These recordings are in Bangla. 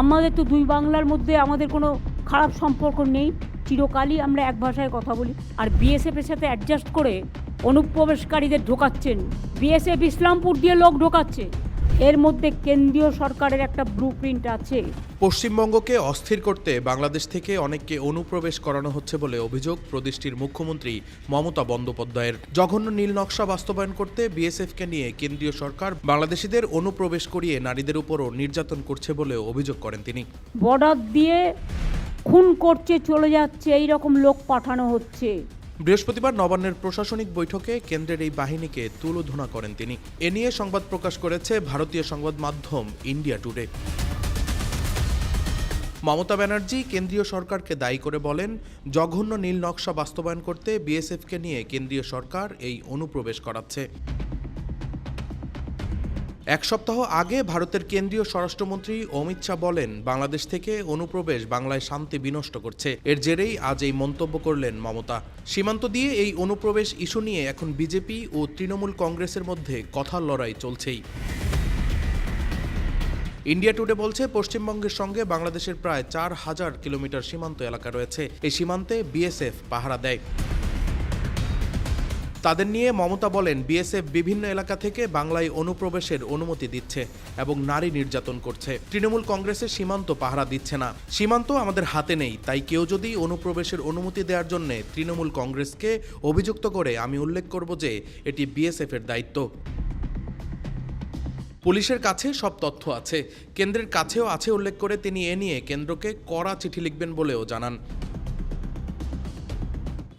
আমাদের তো দুই বাংলার মধ্যে আমাদের কোনো খারাপ সম্পর্ক নেই। চিরকালই আমরা এক ভাষায় কথা বলি। আর বিএসএফের সাথে অ্যাডজাস্ট করে অনুপ্রবেশকারীদের ঢোকাচ্ছেন। বিএসএফ ইসলামপুর দিয়ে লোক ঢোকাচ্ছে। এর মধ্যে কেন্দ্রীয় সরকারের একটা ব্লু প্রিন্ট আছে। পশ্চিমবঙ্গকে অস্থির করতে বাংলাদেশ থেকে অনেককে অনুপ্রবেশ করানো হচ্ছে বলে অভিযোগ প্রদেশটির মুখ্যমন্ত্রী মমতা বন্দ্যোপাধ্যায়ের। জঘন্য নীল নকশা বাস্তবায়ন করতে বিএসএফকে নিয়ে কেন্দ্রীয় সরকার বাংলাদেশিদের অনুপ্রবেশ করিয়ে নারীদের উপরও নির্যাতন করছে বলেও অভিযোগ করেন তিনি। বর্ডার দিয়ে খুন করছে চলে যাচ্ছে এই রকম লোক পাঠানো হচ্ছে। বৃহস্পতিবার নবান্নের প্রশাসনিক বৈঠকে কেন্দ্রের এই বাহিনীকে তুলোধনা করেন তিনি। এ নিয়ে সংবাদ প্রকাশ করেছে ভারতীয় সংবাদ মাধ্যম ইন্ডিয়া টুডে। মমতা ব্যানার্জি কেন্দ্রীয় সরকারকে দায়ী করে বলেন, জঘন্য নীল নকশা বাস্তবায়ন করতে বিএসএফকে নিয়ে কেন্দ্রীয় সরকার এই অনুপ্রবেশ করাচ্ছে। এক সপ্তাহ আগে ভারতের কেন্দ্রীয় স্বরাষ্ট্রমন্ত্রী অমিত শাহ বলেন, বাংলাদেশ থেকে অনুপ্রবেশ বাংলায় শান্তি বিনষ্ট করছে। এর জেরেই আজ এই মন্তব্য করলেন মমতা। সীমান্ত দিয়ে এই অনুপ্রবেশ ইস্যু নিয়ে এখন বিজেপি ও তৃণমূল কংগ্রেসের মধ্যে কথার লড়াই চলছেই। ইন্ডিয়া টুডে বলছে, পশ্চিমবঙ্গের সঙ্গে বাংলাদেশের প্রায় চার হাজার কিলোমিটার সীমান্ত এলাকা রয়েছে। এই সীমান্তে বিএসএফ পাহারা দেয়। তাদের নিয়ে মমতা বলেন, বিএসএফ বিভিন্ন এলাকা থেকে বাংলায় অনুপ্রবেশের অনুমতি দিচ্ছে এবং নারী নির্যাতন করছে। তৃণমূল কংগ্রেসের সীমান্ত পাহারা দিচ্ছে না। সীমান্ত আমাদের হাতে নেই, তাই কেউ যদি অনুপ্রবেশের অনুমতি দেওয়ার জন্য তৃণমূল কংগ্রেসকে অভিযুক্ত করে, আমি উল্লেখ করব যে এটি বিএসএফ এর দায়িত্ব। পুলিশের কাছে সব তথ্য আছে। কেন্দ্রের কাছেও আছে উল্লেখ করে তিনি এ নিয়ে কেন্দ্রকে কড়া চিঠি লিখবেন বলেও জানান।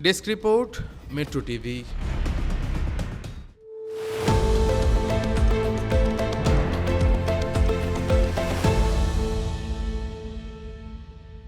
Desk report metro TV